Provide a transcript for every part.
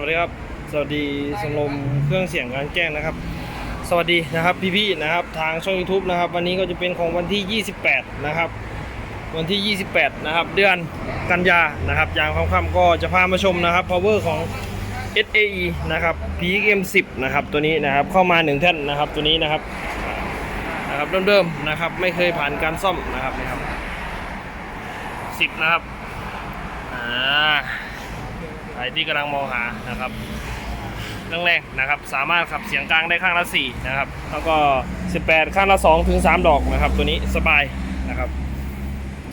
วัสดีครับ สวัสดีสมรมเครื่องเสียงการแจ้งนะครับ สวัสดีนะครับพี่ๆนะครับทางช่อง YouTube นะครับ วันนี้ก็จะเป็นของวันที่ 28 นะครับ วันที่ 28 นะครับ เดือนกันยานะครับยามค่ำๆก็จะพามาชมนะครับ power ของ SAE นะครับ PXM 10 นะครับตัวนี้นะครับเข้ามา 1 แท่นนะครับตัวนี้นะครับนะครับเดิมๆนะครับไม่เคยผ่านการซ่อมนะครับนะครับ 10 นะครับอ่า รที่กำลังมองหานะครับเรื่องแรกนะครับสามารถขับเสียงกลางได้ข้างละ4นะครับแล้วก็ 18 ข้างละ2ถึง3ดอกนะครับ ตัวนี้สบายนะครับ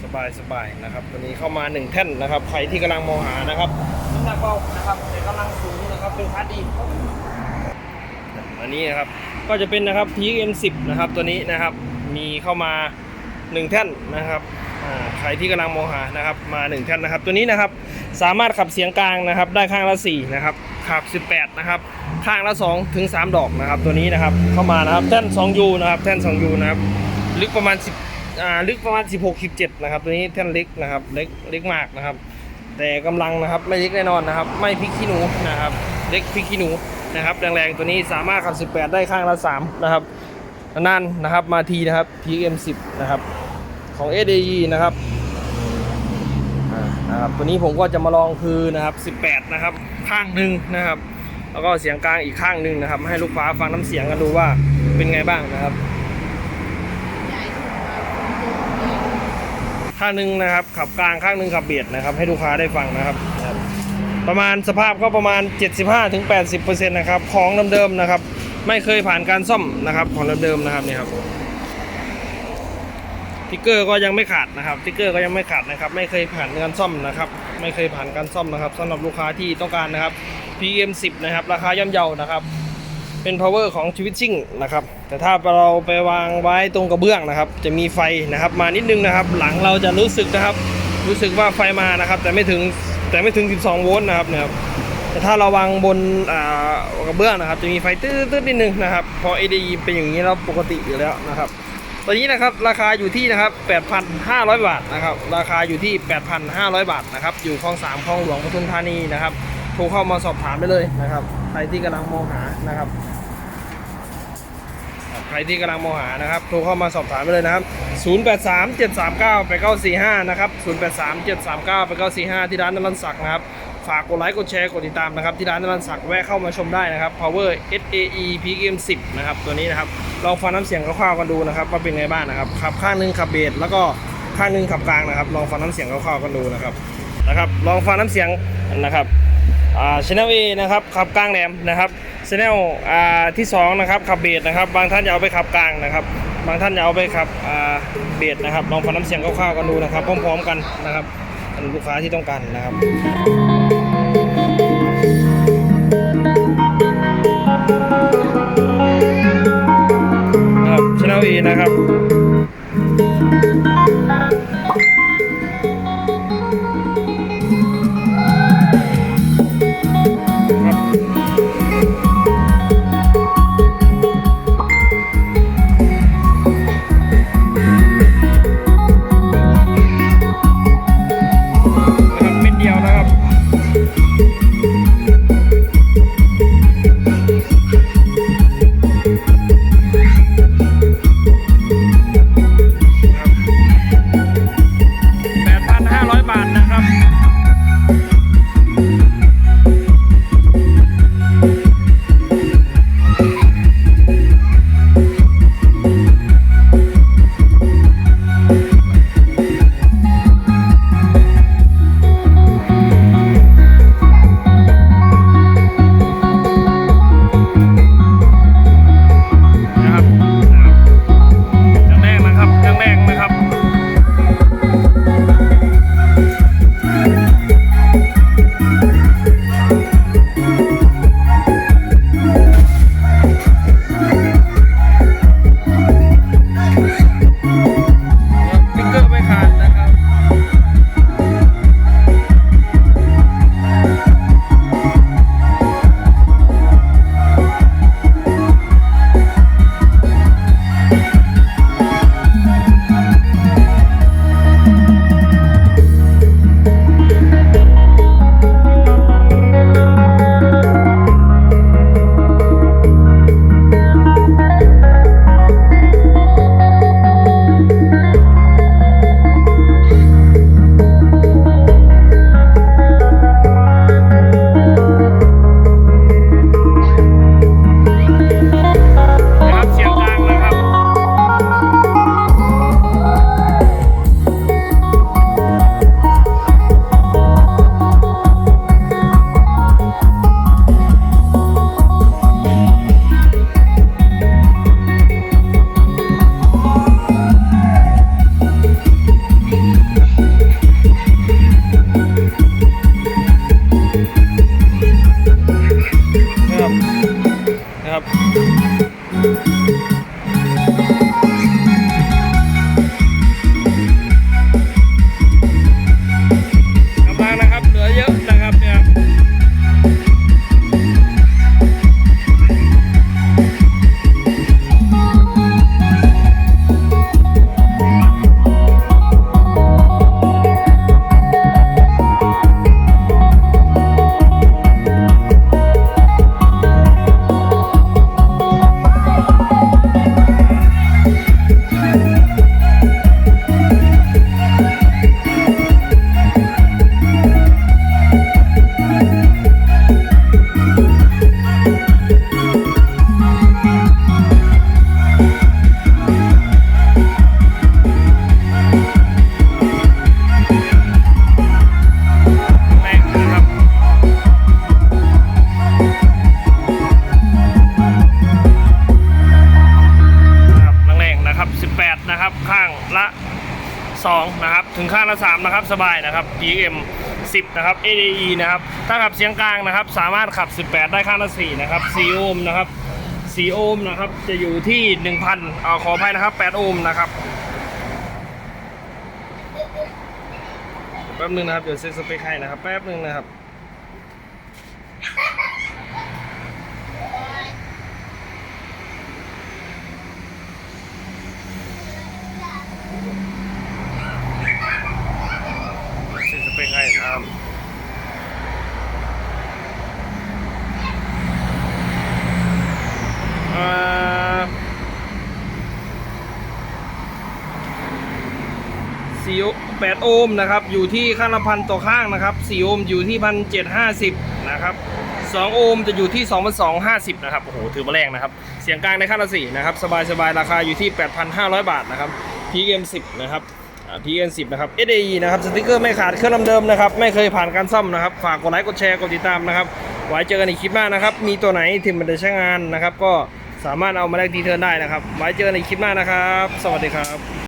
สบายสบายนะครับ ตัวนี้เข้ามา 1 แท่นนะครับใครที่กำลังมองหานะครับน้ำหนักเบานะครับแต่กำลังสูงนะครับเป็นพาร์ทดีอันนี้นะครับก็จะเป็นนะครับ PXM10 นะครับตัวนี้นะครับมีเข้ามา 1 แท่นนะครับอ่าใครที่กำลังมองหานะครับมา 1 แท่นนะครับ ตัวนี้นะครับ สามารถขับเสียงกลางนะครับ ได้ข้างละ4นะครับขับ 18 นะครับ ข้างละ2ถึง3ดอกนะครับ ตัวนี้นะครับเข้ามานะครับแท่น 2U นะครับแท่น 2U นะครับลึกประมาณ 10อ่าลึกประมาณ 16 17 นะครับ ตัวนี้แท่นเล็กนะครับเล็กเล็กมากนะครับ แต่กำลังนะครับไม่เล็กแน่นอนนะครับ ไม่พลิกขี้หนูนะครับเล็กพลิกขี้หนูนะครับแรงๆตัวนี้สามารถขับ 18 ได้ข้างละ3นะครับนานนะครับมาทีนะครับ PM10 นะครับของ SAE นะครับ นะครับตัวนี้ผมก็จะมาลองคือนะครับ 18 นะครับ ข้างหนึ่งนะครับ แล้วก็เสียงกลางอีกข้างหนึ่งนะครับ ให้ลูกค้าฟังน้ำเสียงกันดูว่าเป็นไงบ้างนะครับข้างหนึ่งนะครับขับกลางข้างหนึ่งขับเบียดนะครับ ให้ลูกค้าได้ฟังนะครับ ประมาณสภาพก็ประมาณ 75-80%นะครับของเดิมๆนะครับ ไม่เคยผ่านการซ่อมนะครับของเดิมๆนะครับเนี่ยครับ ติ๊กเกอร์ก็ยังไม่ขาดนะครับติ๊กเกอร์ก็ยังไม่ขาดนะครับ ไม่เคยผ่านการซ่อมนะครับ ไม่เคยผ่านการซ่อมนะครับสำหรับลูกค้าที่ต้องการนะครับ PM10 นะครับ ราคาย่อมเยานะครับ เป็น power ของชีวิตซิ่งนะครับ แต่ถ้าเราไปวางไว้ตรงกระเบื้องนะครับ จะมีไฟนะครับ มานิดนึงนะครับ หลังเราจะรู้สึกนะครับ รู้สึกว่าไฟมานะครับ แต่ไม่ถึงแต่ไม่ถึง 12 โวลต์นะครับเนี่ยครับแต่ถ้าเราวางบนกระเบื้องนะครับ จะมีไฟตื้อๆนิดนึงนะครับ พอ ADE เป็นอย่างนี้แล้วปกติอยู่แล้วนะครับ ตัวนี้นะครับราคาอยู่ที่นะครับ 8,500 บาทนะครับ ราคาอยู่ที่ 8,500 บาทนะครับ อยู่คลองสามคลองหลวงปทุมธานีนะครับโทรเข้ามาสอบถามได้เลยนะครับ ใครที่กำลังมองหานะครับ ใครที่กำลังมองหานะครับ โทรเข้ามาสอบถามไปเลยนะครับ 083 739 8945 นะครับ 083 739 8945 ที่ร้านนรันศักดิ์นะครับ ฝากกดไลค์กดแชร์กดติดตามนะครับที่ร้านนรันศักดิ์แวะเข้ามาชมได้นะครับ Power SAE PGM 10นะครับตัวนี้นะครับลองฟังน้ำเสียงคร่าวๆกันดูนะครับว่าเป็นไงบ้างนะครับขับข้างหนึงขับเบสแล้วก็ข้างหนึงขับกลางนะครับลองฟังน้ำเสียงคร่าวๆกันดูนะครับนะครับลองฟังน้ำเสียงนะครับอ่าชแนลเอนะครับขับกลางแหลมนะครับชแนลอ่าที่สองนะครับขับเบสนะครับบางท่านจะเอาไปขับกลางนะครับบางท่านจะเอาไปขับอ่าเบสนะครับลองฟังน้ำเสียงคร่าวๆกันดูนะครับพร้อมๆกันนะครับอันลูกค้าที่ต้องการนะครับ นะครับชแนะครับ ครับ Música ับ ข้างละ 2 นะครับ ถึงข้างละ 3 นะครับ สบายนะครับ PM 10 นะครับ ADE นะครับ ถ้าขับเสียงกลางนะครับ สามารถขับ 18 ได้ข้างละ 4 นะครับ 4 โอห์มนะครับ 4 โอห์มนะครับ จะอยู่ที่ 1,000เอาขออภัยนะครับ 8 โอห์มนะครับแป๊บนึงนะครับ เดี๋ยวเซ็ตสเปคให้นะครับ แป๊บนึงนะครับ สี่แปดโอห์มนะครับ อยู่ที่ข้างละพันต่อข้างนะครับสี่โอห์มอยู่ที่พันเจ็ดห้าสิบนะครับสองโอห์มจะอยู่ที่สองพันสองห้าสิบนะครับโอ้โหถือว่าแรงนะครับ เสียงกลางในข้างละสี่นะครับ สบายสบายราคาอยู่ที่แปดพันห้าร้อยบาทนะครับ PM 10นะครับ PN 10นะครับ SAE นะครับสติกเกอร์ไม่ขาดเครื่องเดิมนะครับ ไม่เคยผ่านการซ่อมนะครับ ฝากกดไลค์กดแชร์กดติดตามนะครับไว้เจอกันในคลิปหน้านะครับ มีตัวไหนที่มันจะใช้งานนะครับ ก็สามารถเอามาแลกดีเทิร์นได้นะครับ ไว้เจอกันในคลิปหน้านะครับ สวัสดีครับ